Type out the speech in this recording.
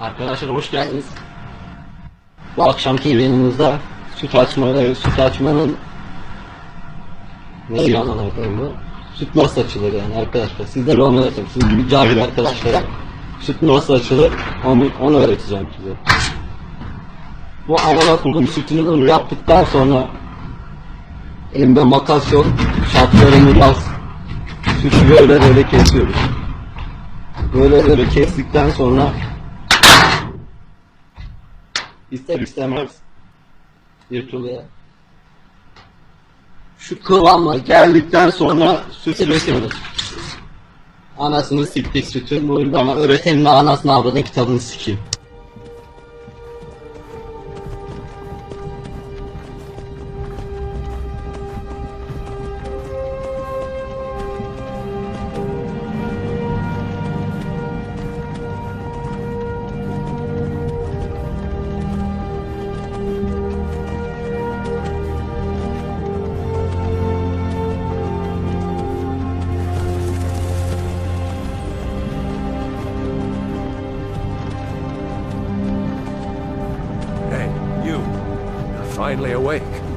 Arkadaşlar hoş geldiniz. Bu akşamki yayınımızda süt açma ve süt açmanın ne diyor arkadaşlar bu? Süt nasıl açılır yani arkadaşlar. Sizlere onu öğreteceğim. Siz gibi cahil arkadaşlara süt nasıl açılır onu, onu öğreteceğim size. Bu amına koyduğum sütünü yaptıktan sonra elimde makas yok. Şartlarımı yaz. Sütü böyle böyle kesiyoruz. Böyle böyle kestikten sonra ister istemez yırtılıyor. Şu kıvama geldikten sonra sütü döküyoruz. Anasını siktik sütün buyurdu ama öğretenin anasını avradın kitabını sikeyim. Finally awake.